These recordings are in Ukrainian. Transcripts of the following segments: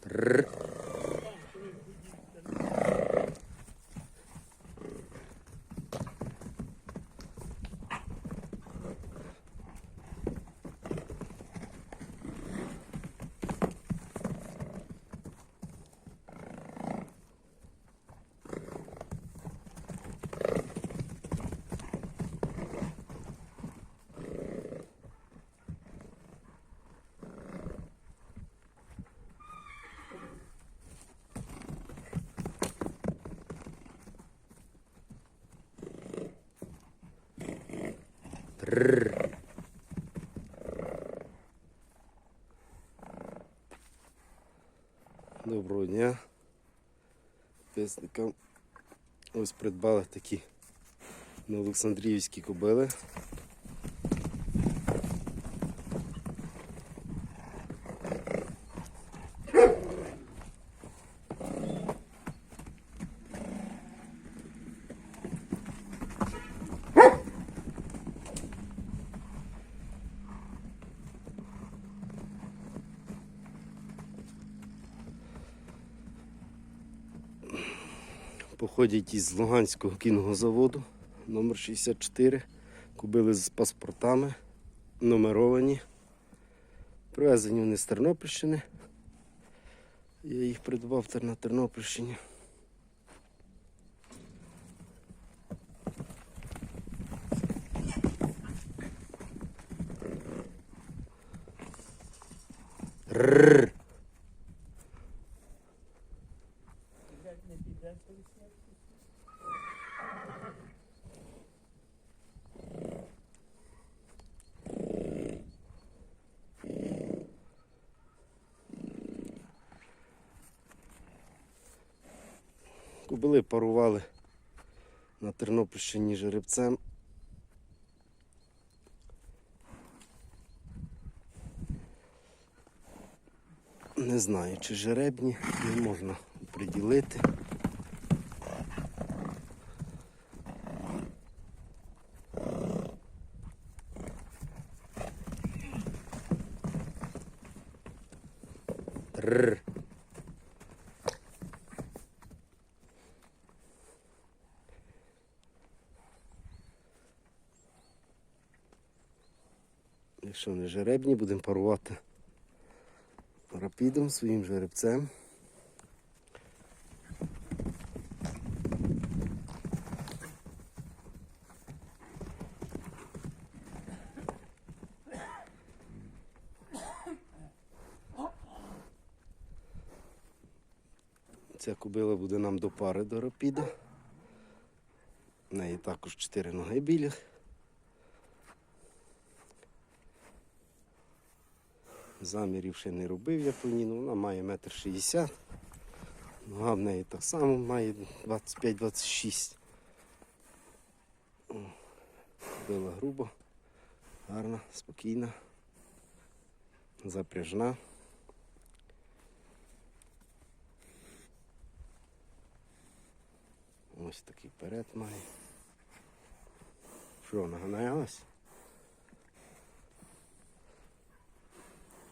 Трррр. Доброго дня. Писникам ось придбали такі на Олександрівські кобили. Походять із Луганського кінного заводу номер 64 Кубили з паспортами, номеровані. Привезені вони з Тернопільщини. Я їх придбав на Тернопільщині. Рррр. Кобили парували на Тернопільщині жеребцем. Не знаю, чи жеребні, не можна приділити. Тррр. Якщо не жеребні, будемо парувати рапідом своїм жеребцем. Ця кобила буде нам до пари до рапіда. В неї також чотири ноги білих. Замірів ще не робив я по ній, ну вона має метр шістдесят. Нога в неї так само має 25-26. Била грубо, гарна, спокійна, запряжна. Ось такий перед має. Що, наганаялась?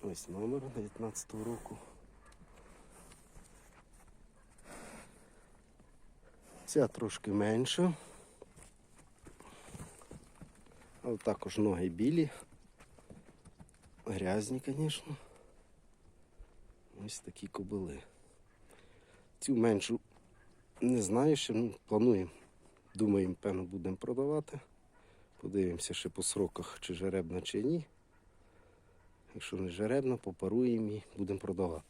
Ось номер 19 року. Ця трошки менша. Але також ноги білі. Грязні, звісно. Ось такі кобили. Цю меншу не знаю, ще ну, плануємо. Думаємо, певно, будемо продавати. Подивимося ще по сроках, чи жеребна, чи ні. Якщо не жеребно, попаруємо і будемо продавати.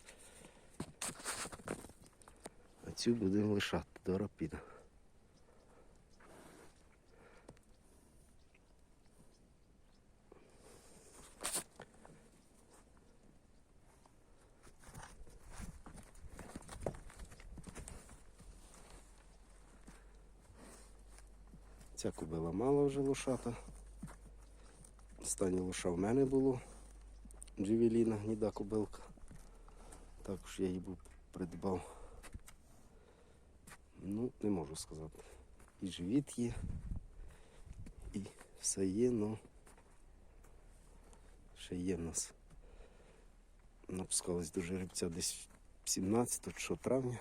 А цю будемо лишати до рапіда. Ця кобила мала вже лошата. Останнє лоша в мене було. Джевеліна, гніда кобилка. Також я її був придбав. Ну, не можу сказати. І живіт є, і все є, ну ще є в нас. Напускалась до жеребця десь 17 що травня.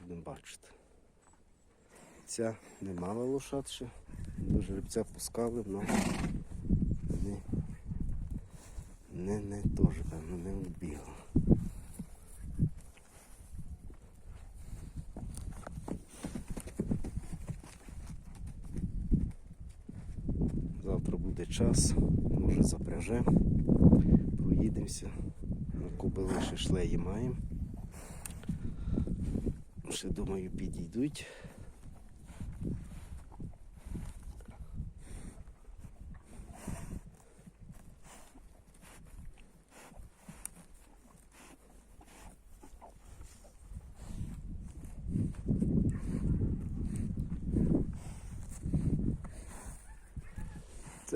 Будемо бачити. Ця не мала лошад ще. До жеребця пускали, але не, не, не теж, певно, не відбігла. Завтра буде час, може запряжемо, проїдемося. На кобили ще шлеї маємо. Ще думаю підійдуть.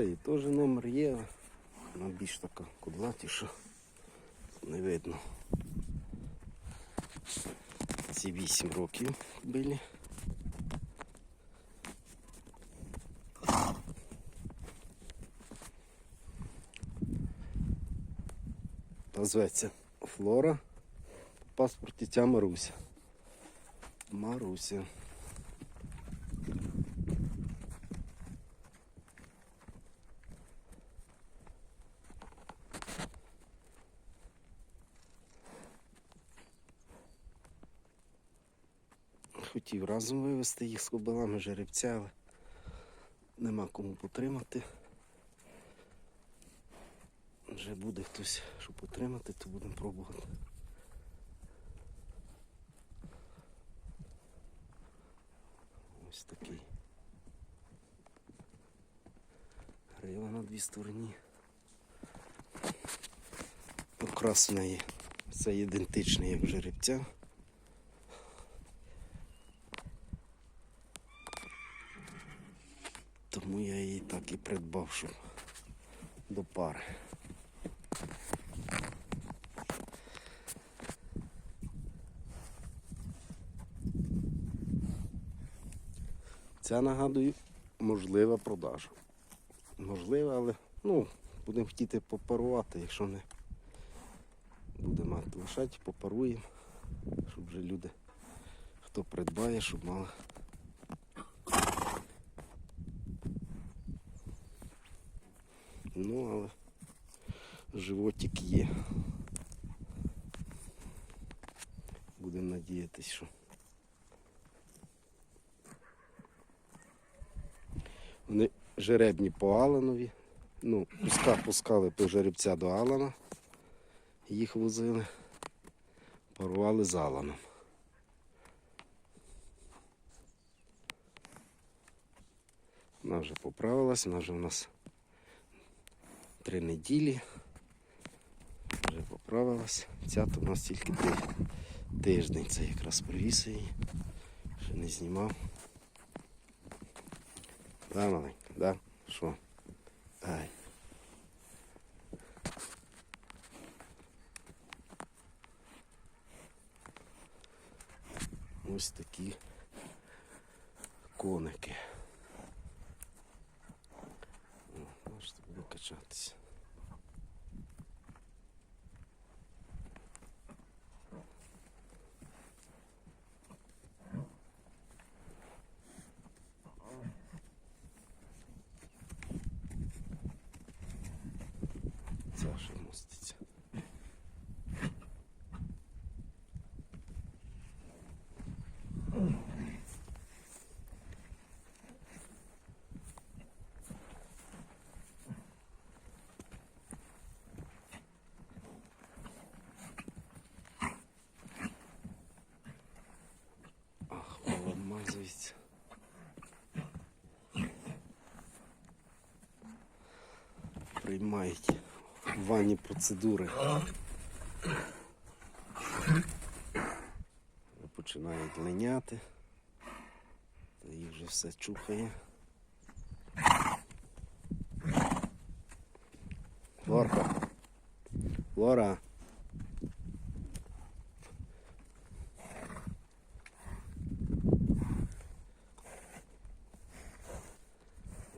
Це і теж номер є, вона більш така кудлатіша, не видно. Ці 8 років були. Та зветься Флора. В паспорті ця Маруся. Маруся. Хотів разом вивезти їх з кобилами жеребця, але нема кому потримати. Вже буде хтось, щоб потримати, то будемо пробувати. Ось такий. Грива на дві стороні. Окрас в неї. Це ідентичний як жеребця. І придбав, щоб до пари. Ця нагадую, можлива продажа. Можлива, але ну, будемо хотіти попарувати, якщо не буде мати лошадь, попаруємо, щоб вже люди, хто придбає, щоб мали Ну, але животик є. Будемо надіятись, що. Вони жеребні по Аланові. Ну, пуска пускали по жеребця до Алана. Їх возили, парували з Аланом. Вона вже поправилась, вона вже у нас три неділі. Вже поправилась. Ця то у нас тільки ти- тиждень. Це якраз привіз її. Ще не знімав. Да, маленька, да? Що? Ай. Ось такі коники. Şantis. приймають ванні процедури. Починають линяти, та їх вже все чухає. Лорка. Лора.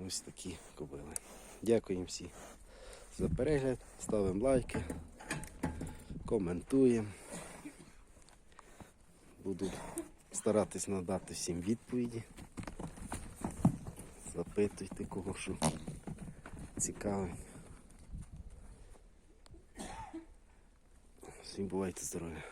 Ось такі кобили. Дякую їм всі за перегляд. Ставимо лайки, коментуємо. Буду старатись надати всім відповіді. Запитуйте кого що цікавить. Всім бувайте здорові.